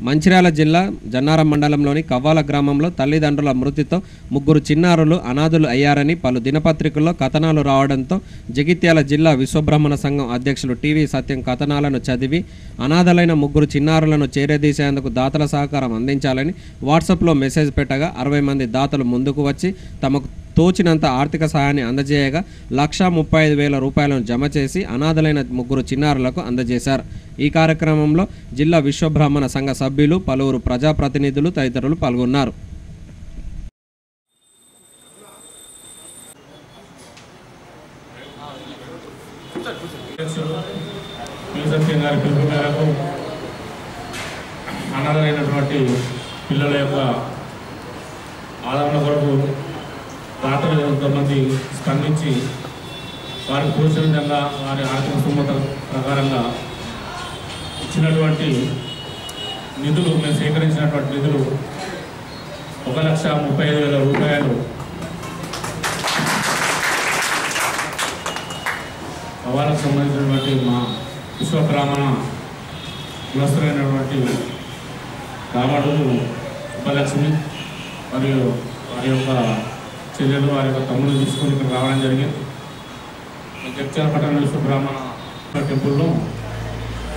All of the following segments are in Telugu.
మంచిర్యాల జిల్లా జన్నారం మండలంలోని కవ్వాల గ్రామంలో తల్లిదండ్రుల మృతితో ముగ్గురు చిన్నారులు అనాథులు అయ్యారని పలు దినపత్రికల్లో కథనాలు రావడంతో జగిత్యాల జిల్లా విశ్వబ్రహ్మణ సంఘం అధ్యక్షులు టీవీ సత్యం కథనాలను చదివి అనాథలైన ముగ్గురు చిన్నారులను చేరదీసేందుకు దాతల సహకారం అందించాలని వాట్సాప్లో మెసేజ్ పెట్టగా అరవై మంది దాతలు ముందుకు వచ్చి తమకు తోచినంత ఆర్థిక సహాయాన్ని అందజేయగా లక్షా ముప్పై ఐదు వేల రూపాయలను జమ చేసి అనాథలైన ముగ్గురు చిన్నారులకు అందజేశారు. ఈ కార్యక్రమంలో జిల్లా విశ్వబ్రాహ్మణ సంఘ సభ్యులు పలువురు ప్రజాప్రతినిధులు తదితరులు పాల్గొన్నారు అధ్యక్షుడు పి సత్యం గారి పిలుపు మేరకు అనాథలైనటువంటి పిల్లల యొక్క ఆదరణ కొరకు దాతలు కొంతమంది స్పందించి వారికి తోచిన విధంగా వారి ఆర్థిక స్థూమత ప్రకారంగా ఇచ్చినటువంటి నిధులు మేము సేకరించినటువంటి నిధులు ఒక లక్ష ముప్పై ఐదు వేల రూపాయలు. వాళ్ళకు సంబంధించినటువంటి మా విశ్వబ్రాహ్మణ కులస్తులైనటువంటి రామడులు ఉపలక్ష్మి మరియు వారి యొక్క చెల్లెలు వారి యొక్క తమ్ముడు తీసుకొని ఇక్కడ రావడం జరిగింది. జగ్చాల పట్టణ విశ్వబ్రాహ్మణ టెంపుల్లో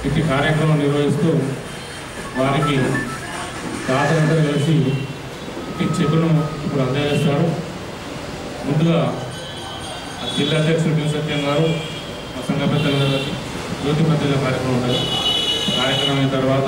ఇట్టి కార్యక్రమం నిర్వహిస్తూ వారికి దాతలందరూ కలిసి ఈ చెక్కును ఇప్పుడు అందజేస్తారు. ముందుగా ఆ జిల్లా అధ్యక్షుడు పి సత్యం గారు మా సంఘ పెద్దల గారు జ్యోతి పెద్దల కార్యక్రమం ఉంటుంది. కార్యక్రమం అయిన తర్వాత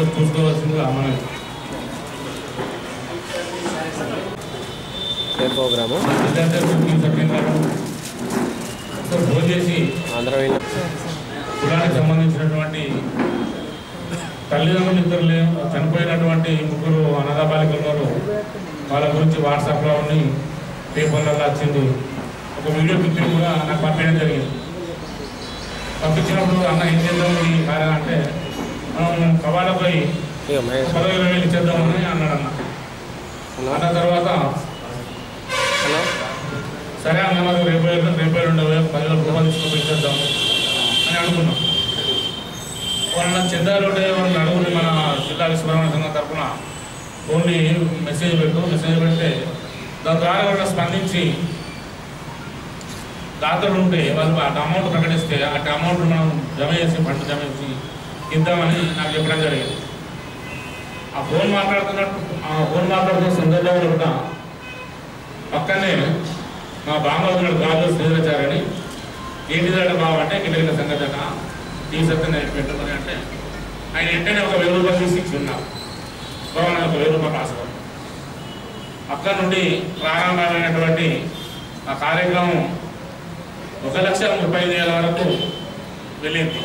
ఒకసారి చూసుకోవాల్సిందిగా మనం ప్రోగ్రాము? ఒకసారి ఫోన్ చేసి కులానికి సంబంధించినటువంటి తల్లిదండ్రులు ఇద్దరు చనిపోయినటువంటి ముగ్గురు అనాథ బాలికలు ఉన్నారు. వాళ్ళ గురించి వాట్సాప్లో ఉండి పేపర్లలో వచ్చింది. ఒక వీడియో క్లిప్పింగ్ కూడా నాకు పంపించడం జరిగింది. పంపించినప్పుడు అన్న ఏం చేద్దాం అంటే మనం కవాల పోయి పదవి వేలు ఇచ్చేద్దామని అన్నాడు అన్న అన్న తర్వాత సరే అన్న మరి రేపు రేపు ఉండవు పదివేల రూపాయలు తీసుకొని ఇచ్చేద్దాం అని అనుకున్నాం. వాళ్ళ చందాలు ఉంటే వాళ్ళని అడుగుని మన జిల్లా విశ్వబ్రహ్మణ సంఘం తరఫున ఓన్లీ మెసేజ్ పెట్టు మెసేజ్ పెడితే దాని ద్వారా వాళ్ళు స్పందించి దాతలు ఉంటే వాళ్ళు ఆ అమౌంట్ ప్రకటిస్తే ఆ అమౌంట్ మనం జమ చేసి ఫండ్ జమ చేసి ఇద్దామని నాకు చెప్పడం జరిగింది. ఆ ఫోన్ మాట్లాడుతున్నట్టు ఆ ఫోన్ మాట్లాడుతున్న సందర్భంలో కూడా పక్కనే మా బామ్మవుతున్నాడు గాజు శ్రీధరాచార్యని ఏంటిదంటే బావ అంటే గిట్ల సంగతి ఈ సత్యం నేను పెట్టుకుని అంటే ఆయన వెంటనే ఒక వెయ్యి రూపాయలు తీసి ఇచ్చిన్నారు ఉన్నా నాకు ఒక వెయ్యి రూపాయలు రాసుకోండి అక్కడ నుండి ప్రారంభమైనటువంటి ఆ కార్యక్రమం ఒక లక్ష ముప్పై ఐదు వేల వరకు వెళ్ళింది.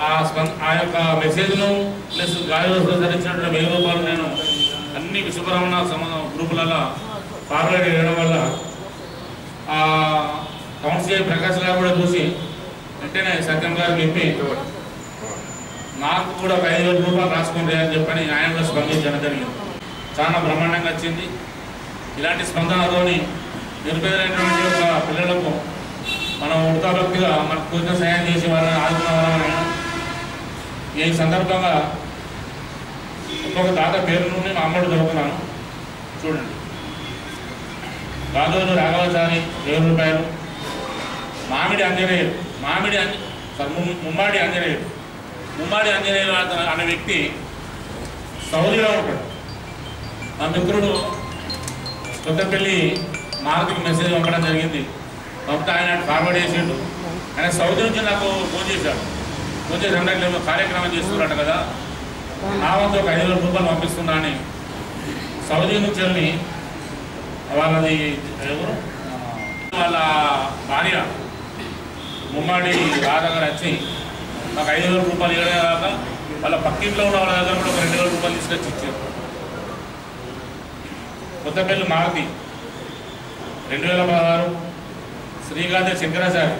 ఆ స్పంద ఆ యొక్క మెసేజ్ను ప్లస్ గాలిలో ధరించినటువంటి వెయ్యి రూపాయలు నేను అన్ని విశ్వబ్రహ్మణ సంబంధం గ్రూపులలో ఫార్వర్డ్ వేయడం వల్ల ఆ కౌన్సిలర్ ప్రకాష్ గారు కూడా చూసి వెంటనే సత్యం గారు చెప్పి నాకు కూడా ఒక ఐదు వేల రూపాయలు రాసుకుంటే అని చెప్పని ఆయన కూడా స్పందించడం జరిగింది. చాలా బ్రహ్మాండంగా వచ్చింది. ఇలాంటి స్పందనతోని నిరుపేదైనటువంటి యొక్క పిల్లలకు మనం ఉడతాభక్తిగా మనకు కొంచెం సహాయం చేసి వాళ్ళని ఆదుకున్న ఈ సందర్భంగా ఒక్కొక్క తాత పేరు నుండి మా అమ్మడు చదువుతున్నాను చూడండి. గాజోలు రాఘవాచారి వెయ్యి రూపాయలు మామిడి ఆంజనేయులు మామిడి అంజ ముమ్మాడి ఆంజనేయులు. ముమ్మాడి ఆంజనేయులు అనే వ్యక్తి సౌదీలో ఉంటాడు. మా మిత్రుడు కొత్తపల్లి మారుతికి మెసేజ్ పంపడం జరిగింది. పంపితే ఆయన ఫార్వర్డ్ చేసిండు. ఆయన సౌదీ నుంచి నాకు ఫోన్ చేశాడు. ఫోన్ సంఘటనలో కార్యక్రమం చేస్తున్నారట కదా. నా వంతు ఒక ఐదు వేల రూపాయలు పంపిస్తున్నా అని సౌదీ నుంచి వెళ్ళి వాళ్ళది ఎవరు? వాళ్ళ భార్య ముమ్మాడి రాధగారు వచ్చి నాకు ఐదు వేల రూపాయలు ఇవ్వడం కాక వాళ్ళ పక్కింట్లో ఉన్న వాళ్ళ దగ్గర కూడా ఒక రెండు వేల రూపాయలు తీసుకొచ్చి ఇచ్చారు. కొత్తపల్లి మారుతి రెండు వేల పదహారు శ్రీకాంత శంకరాచారి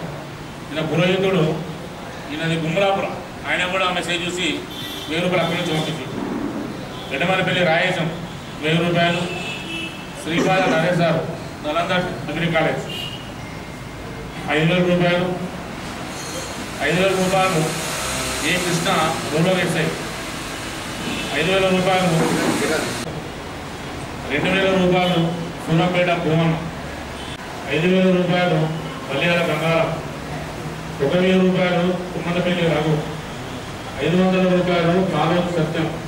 ఈయన పురోహితుడు ఈయనది గుమ్మలాపురం ఆయన కూడా మెసేజ్ చూసి వెయ్యి రూపాయలు అక్కడి నుంచి పంపించాడు. ఎడమలపల్లి రాయేశం వెయ్యి రూపాయలు శ్రీపాద నరేష్ గారు నలంద డిగ్రీ కాలేజ్. ఐదు వేల రూపాయలు ఐదు వేల రూపాయలు ఏ కృష్ణ రోడ్లో వేసాయి ఐదు వేల రూపాయలు రెండు వేల రూపాయలు సూరంపేట భూమన్న. ఐదు వేల రూపాయలు పల్లెల గంగారం ఒక వెయ్యి రూపాయలు కుమ్మలపల్లి రఘు ఐదు వందల రూపాయలు మాధవ్ సత్యం.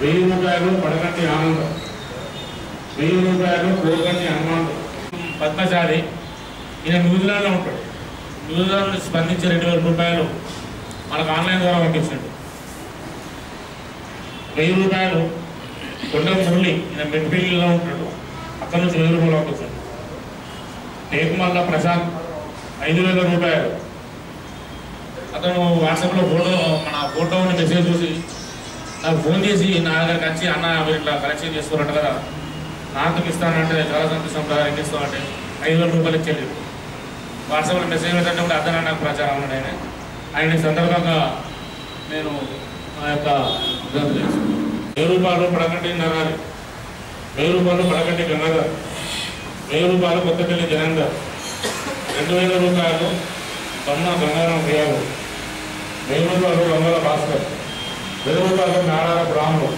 వెయ్యి రూపాయలు పడగంటి ఆనందం. వెయ్యి రూపాయలు కోరగంటి హనుమాన్. పద్మచారి ఈయన న్యూజిలాండ్లో ఉంటాడు. న్యూజిలాండ్ నుంచి స్పందించి రెండు వేల రూపాయలు మనకు ఆన్లైన్ ద్వారా పంపించాడు. వెయ్యి రూపాయలు కొండ మురళి ఈయన మెట్పల్లిలో ఉంటాడు. అక్కడ నుంచి వెయ్యి రూపాయలు పంపించాడు. టేకుమల్ల ప్రశాంత్. ఐదు వేల రూపాయలు. అతను వాట్సాప్లో ఫోటో మన ఫోటోని మెసేజ్ చూసి నాకు ఫోన్ చేసి నా దగ్గరికి వచ్చి అన్న మీరు ఇట్లా కలెక్షన్ చేస్తున్నట్టు కదా. నాకు ఇస్తానంటే చాలా సంతోషం కదా ఎన్ని ఇస్తామంటే ఐదు వేల రూపాయలు ఇచ్చేది వాట్సాప్లో మెసేజ్ పెట్టంటే కూడా అతను నాకు ప్రచారం ఉన్నాడు ఆయన. ఆయన సందర్భంగా నేను ఆ యొక్క విజ్ఞప్తి చేస్తున్నాను. వెయ్యి రూపాయలు పడకండి నరాలి. వెయ్యి రూపాయలు పడకండి గంగాధర్. వెయ్యి రూపాయలు కొత్తపల్లి జనందర్ రెండు వేల రూపాయలు కన్నా గంగారాం ప్రియాలు వెయ్యి రూపాయలు గంగల భాస్కర్. వెయ్యి రూపాయలు నారాయణ బ్రాహ్మణుడు.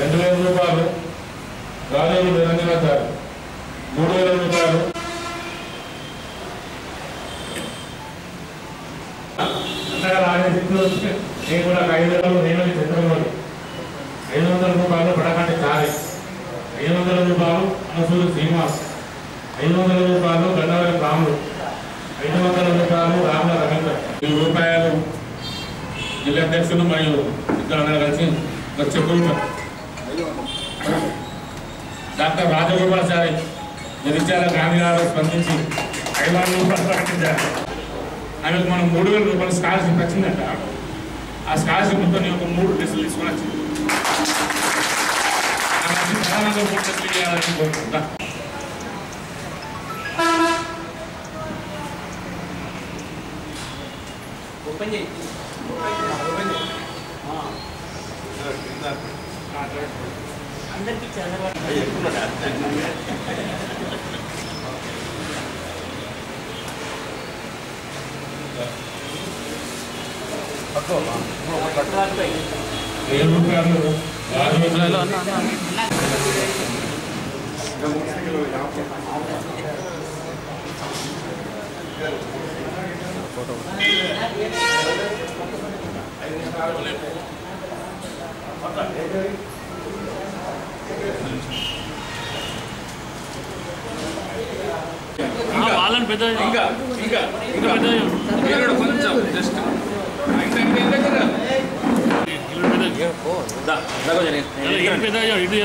రెండు వేల రూపాయలు గాలేరు రాజేవి గారు మూడు వేల రూపాయలు అంతగా రాజేసి నేను కూడా ఐదు వేలు నేను చంద్రమౌళి ఐదు వందల రూపాయలు పడకండి చారి ఐదు వందల రూపాయలు అనసూరు శ్రీనివాస్ ఐదు వందల రూపాయలు గన్నవరం రాముడు ఐదు వందల రూపాయలు రాముల రవీంద్ర ఈ రూపాయలు జిల్లా అధ్యక్షులు మరియు ఇద్దరు కలిసి ఒక చెప్పులు డాక్టర్ రాజగోపాలాచారి జగిత్యాల గాంధీ గారు స్పందించి ఐదు వందల రూపాయలు ప్రకటించారు ఆమెకు మనం మూడు వేల రూపాయలు స్కాలర్షిప్ వచ్చిందంట ఆ స్కాలర్షిప్ మొత్తం నేను ఒక మూడు డ్రెస్సులు తీసుకొని వచ్చింది ప్రధానంగా మూడు డ్రెస్సులు ఇవ్వాలని కోరుకుంటా ఓపెన్ చేయి ఓపెన్ చేయి em đến cái chờ nó quay bây giờ cũng là đợi lên lên photo Hãy subscribe cho kênh Ghiền Mì Gõ Để không bỏ lỡ những video hấp dẫn వాళ్ళని పెద్ద ఇంకా ఇంకా ఇంకా పెద్ద కొంచెం జస్ట్ పెద్ద ఇటు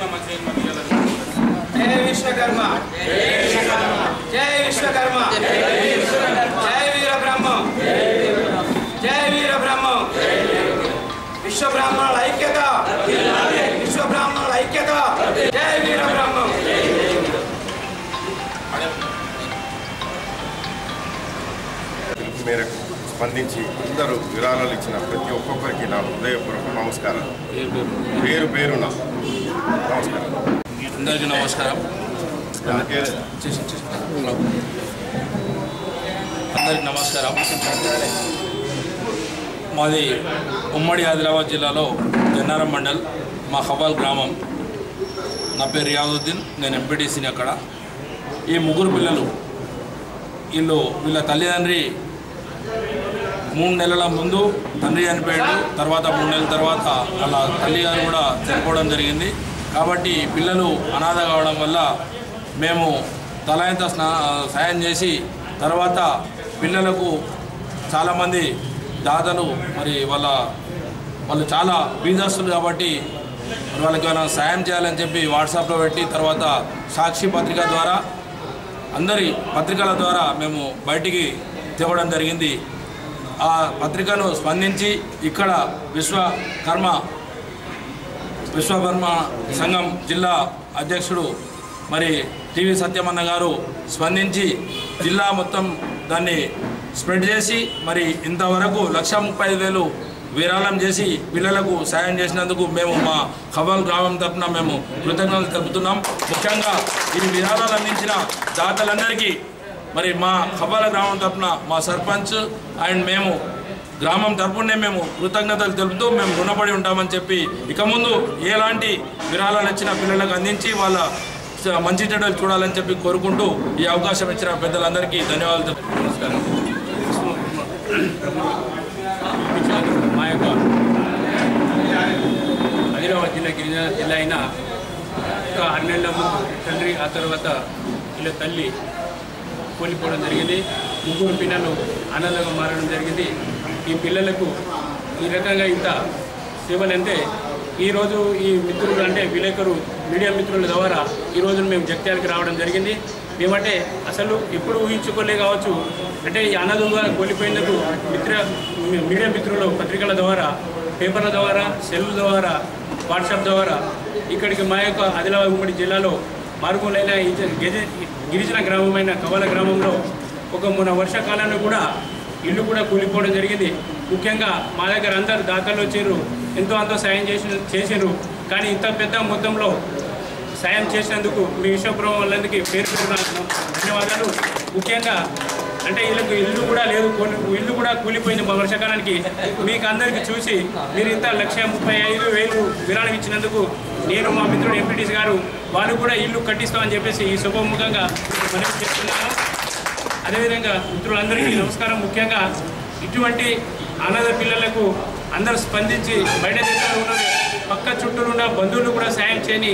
ఇటు జై విశ్వకర్మ జై విశ్వకర్మ జై వీర బ్రహ్మం జై వీర బ్రహ్మం విశ్వ బ్రాహ్మణుల ఐక్యత విశ్వ బ్రాహ్మణుల ఐక్యత జై వీర బ్రహ్మం పిలుపు మేరకు స్పందించి అందరూ విరాళాలు ఇచ్చిన ప్రతి ఒక్కొక్కరికి నా హృదయపూర్వక నమస్కారాలు. పేరు పేరున నమస్కారం అందరికీ నమస్కారం. అందరికి నమస్కారం. మాది ఉమ్మడి ఆదిలాబాద్ జిల్లాలో జన్నారం మండల్ మా హవాల్ గ్రామం. నా పేరు రియాజుద్దీన్ నేను ఎంపీటీసీని అక్కడ. ఈ ముగ్గురు పిల్లలు వీళ్ళు వీళ్ళ తల్లిదండ్రి మూడు నెలల ముందు తండ్రి చనిపోయాడు. తర్వాత మూడు నెలల తర్వాత వాళ్ళ తల్లి గారు కూడా చనిపోవడం జరిగింది. కాబట్టి పిల్లలు అనాథ కావడం వల్ల మేము తలాయంత స్నా సాయం చేసి తర్వాత పిల్లలకు చాలామంది దాతలు మరి వాళ్ళ వాళ్ళు చాలా బీదస్తులు కాబట్టి వాళ్ళకి మనం సాయం చేయాలని చెప్పి వాట్సాప్లో పెట్టి తర్వాత సాక్షి పత్రిక ద్వారా అందరి పత్రికల ద్వారా మేము బయటికి తేవడం జరిగింది. ఆ పత్రికను స్పందించి ఇక్కడ విశ్వకర్మ విశ్వకర్మ సంఘం జిల్లా అధ్యక్షుడు మరి టీవీ సత్యమన్న గారు స్పందించి జిల్లా మొత్తం దాన్ని స్ప్రెడ్ చేసి మరి ఇంతవరకు లక్ష ముప్పై వేలు విరాళం చేసి పిల్లలకు సాయం చేసినందుకు మేము మా ఖబాల్ గ్రామం తరఫున మేము కృతజ్ఞతలు తెలుపుతున్నాం. ముఖ్యంగా ఈ విరాళాలు అందించిన దాతలందరికీ మరి మా ఖబాల గ్రామం తరఫున మా సర్పంచ్ అండ్ మేము గ్రామం తరఫునే మేము కృతజ్ఞతలు తెలుపుతూ మేము రుణపడి ఉంటామని చెప్పి ఇక ముందు ఎలాంటి విరాళాలు ఇచ్చిన పిల్లలకు అందించి వాళ్ళ మంచి చెడ్డలు చూడాలని చెప్పి కోరుకుంటూ ఈ అవకాశం ఇచ్చిన పెద్దలందరికీ ధన్యవాదాలు నమస్కారం. మా యొక్క ఆదిలాబాద్ జిల్లా గిరిజన జిల్లా అయిన ఒక అన్నెళ్ళ ముందు తండ్రి ఆ తర్వాత ఇలా తల్లి కోల్పోవడం జరిగింది. ముగ్గురు పిల్లలు ఆనందంగా మారడం జరిగింది. ఈ పిల్లలకు ఈ రకంగా ఇంత సేవలు అంటే ఈరోజు ఈ మిత్రులు అంటే విలేకరు మీడియా మిత్రుల ద్వారా ఈరోజు మేము జగిత్యాలకు రావడం జరిగింది. మేమంటే అసలు ఎప్పుడు ఊహించుకోలే కావచ్చు. అంటే ఈ అన్నదుగా కోల్పోయినందుకు మిత్ర మీడియా మిత్రులు పత్రికల ద్వారా పేపర్ల ద్వారా సెల్ ద్వారా వాట్సాప్ ద్వారా ఇక్కడికి మా యొక్క ఆదిలాబాద్ ఉమ్మడి జిల్లాలో మారుమూలైన ఈ గిరిజన గ్రామమైన కవల గ్రామంలో ఒక మొన్న వర్షాకాలంలో కూడా ఇల్లు కూడా కూలిపోవడం జరిగింది. ముఖ్యంగా మా దగ్గర అందరు దాతలు వచ్చారు ఎంతో అంతో సాయం చేసి చేసారు కానీ ఇంత పెద్ద మొత్తంలో సాయం చేసినందుకు మీ విశ్వపురం వాళ్ళందరికీ పేరు ధన్యవాదాలు. ముఖ్యంగా అంటే వీళ్ళకు ఇల్లు కూడా లేదు ఇల్లు కూడా కూలిపోయింది మా వర్షాకాలానికి. మీకు అందరికీ చూసి మీరు ఇంత లక్ష ముప్పై ఐదు వేలు విరాళం ఇచ్చినందుకు నేను మా మిత్రుడు ఎంపీటీసీ గారు వాళ్ళు కూడా ఇల్లు కట్టిస్తామని చెప్పేసి ఈ శుభముఖంగా మనం చేస్తున్నాను. అదేవిధంగా మిత్రులందరికీ నమస్కారం ముఖ్యంగా ఇటువంటి అనాథ పిల్లలకు అందరూ స్పందించి బయట దేశాలు ఉన్న పక్క చుట్టూ ఉన్న బంధువులు కూడా సాయం చేయని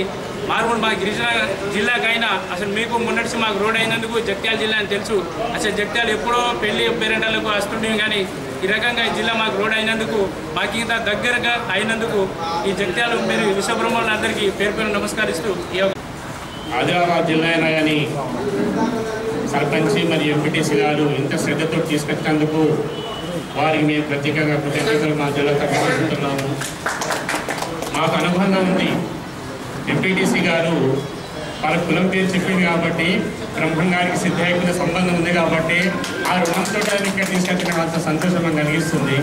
మార్మూలు మా గిరిజన జిల్లాకైనా అసలు మీకు మొన్నటి మాకు రోడ్ అయినందుకు జగిత్యాల జిల్లా అని తెలుసు. అసలు జగిత్యాల ఎప్పుడో పెళ్ళి పేరెంటాలకు వస్తుండేవి కానీ ఈ రకంగా ఈ జిల్లా మాకు రోడ్ అయినందుకు మాకు ఇంత దగ్గరగా అయినందుకు ఈ జగిత్యాల మీరు విశ్వబ్రహ్మణులందరికీ పేరు పేరు నమస్కరిస్తూ ఆదిలాబాద్ జిల్లా అయినా కానీ సర్పంచ్ మరియు ఎంపీటీసీ గారు ఇంత శ్రద్ధతో తీసుకొచ్చినందుకు వారికి మేము ప్రత్యేకంగా కృతజ్ఞతలు మా జిల్లా తగ్గించుకుంటున్నాము మాకు అనుబంధం ఉంది. ఎంపీటీసీ గారు వాళ్ళ కులం పేరు చెప్పింది కాబట్టి బ్రహ్మంగారికి గారికి సంబంధం ఉంది కాబట్టి ఆ రుణంతో ఇక్కడ తీసుకెళ్ళిన అంత సంతోషం కలిగిస్తుంది.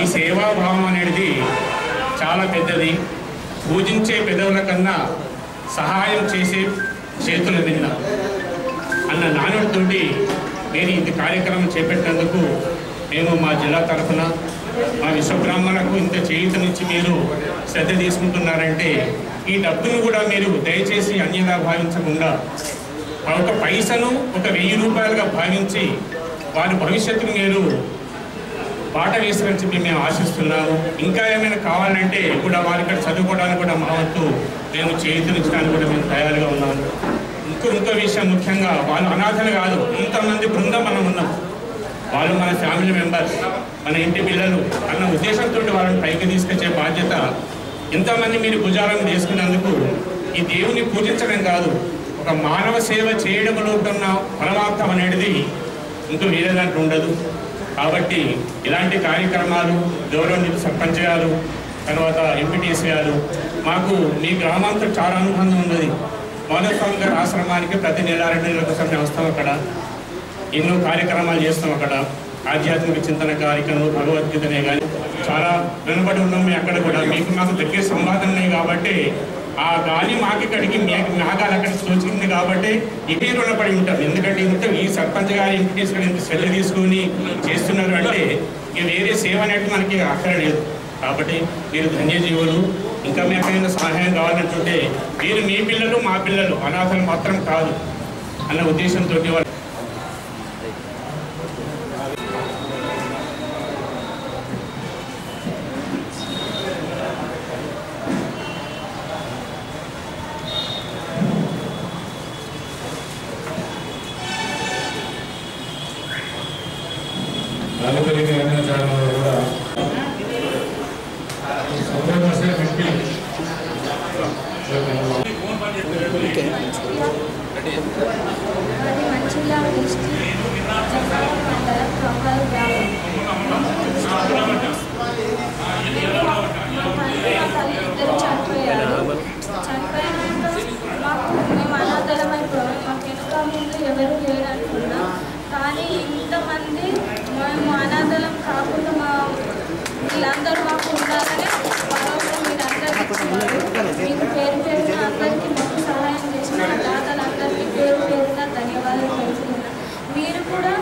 ఈ సేవాభావం అనేది చాలా పెద్దది. పూజించే పెదవుల కన్నా సహాయం చేసే చేతుల నిన్న అన్న నానుడితోటి నేను ఇంత కార్యక్రమం చేపట్టినందుకు మేము మా జిల్లా తరఫున మా విశ్వబ్రాహ్మణకు ఇంత చేయుతనిచ్చి మీరు శ్రద్ధ తీసుకుంటున్నారంటే ఈ డబ్బును కూడా మీరు దయచేసి అన్యంగా భావించకుండా ఒక పైసను ఒక వెయ్యి రూపాయలుగా భావించి వారి భవిష్యత్తును మీరు బాట వేసినని చెప్పి మేము ఆశిస్తున్నాము. ఇంకా ఏమైనా కావాలంటే కూడా వారి ఇక్కడ చదువుకోవడానికి కూడా మా వంతు మేము చేతులించడానికి కూడా మేము తయారుగా ఉన్నాము. ఇంకో ఇంకో విషయం ముఖ్యంగా వాళ్ళు అనాథలు కాదు ఇంతమంది బృందం మనం ఉన్నాం. వాళ్ళు మన ఫ్యామిలీ మెంబర్స్ మన ఇంటి పిల్లలు అన్న ఉద్దేశంతో వాళ్ళని పైకి తీసుకొచ్చే బాధ్యత ఇంతమంది మీరు భుజాలను తీసుకున్నందుకు ఈ దేవుని పూజించడం కాదు. ఒక మానవ సేవ చేయడంలో ఉన్న పరమార్థం అనేది ఇంకో వేరే దాంట్లో ఉండదు. కాబట్టి ఇలాంటి కార్యక్రమాలు గౌరవ సర్పంచ్ గారు తర్వాత ఎంపీటీసీ గారు మాకు మీ గ్రామంతో చాలా అనుబంధం ఉన్నది. మౌనస్వామి గారి ఆశ్రమానికి ప్రతి నెల రెండు నెలలకు ఒకసారి మేము వస్తాం అక్కడ. ఎన్నో కార్యక్రమాలు చేస్తాం అక్కడ. ఆధ్యాత్మిక చింతన కార్యక్రమం భగవద్గీతనే కానీ చాలా వెనుబడి ఉన్నాం మేము అక్కడ కూడా. మీకు మాకు దగ్గర సంవాదననే కాబట్టి ఆ గాలి మాకిక్కడికి మీ- మేఘాలు అక్కడికి కాబట్టి ఇదే రుణపడి ఉంటాం. ఎందుకంటే ఇంత ఈ సర్పంచ్ గారి ఇంటి తీసుకుని ఇంత సెల్లు తీసుకొని చేస్తున్నారు అంటే ఇక వేరే సేవ అనేది మనకి అక్కర్లేదు కాబట్టి మీరు ధన్యజీవులు. ఇంకా మీ ఎక్కడైనా సహాయం కావాలంటుంటే మీరు మీ పిల్లలు మా పిల్లలు. అనాథలు మాత్రం కాదు అన్న ఉద్దేశంతో వాళ్ళు దళితులకి అన్ని ఛానళ్ళు కూడా సంతోషం పెట్టి అది మంచిర్యాల డిస్ట్రిక్ట్ జగన్ మండలం కవ్వాలి గ్రామం మా తల్లి ఇద్దరు చనిపోయారు చనిపోయినాక మాకు మేము అనాథలమైపోయాం మాకు వెనుక ముందు ఎవరు లేరనుకున్నాం కానీ ఇంతమంది మేము అనాథలం కాకుండా మా వీళ్ళందరూ మాకు ఉండాలని మీకు పేరు పేరున అందరికీ మాకు సహాయం చేసిన దాతలందరికీ పేరు పేరున ధన్యవాదాలు తెలుపుతున్నా మీరు కూడా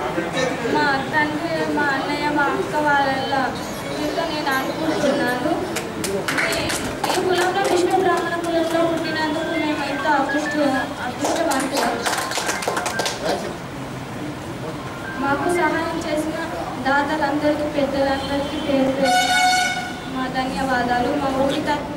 మా తండ్రి మా అన్నయ్య మా అక్క వాళ్ళ మీతో నేను అనుకుంటున్నాను ఈ కులంలో విష్ణు బ్రాహ్మణ కులంలో పుట్టినందుకు మేము ఎంతో అదృష్ట అదృష్టవంతులం మాకు సహాయం చేసిన దాతలందరికీ పెద్దలందరికీ పేరు పేరున మా ధన్యవాదాలు. మా ఊరి తరఫున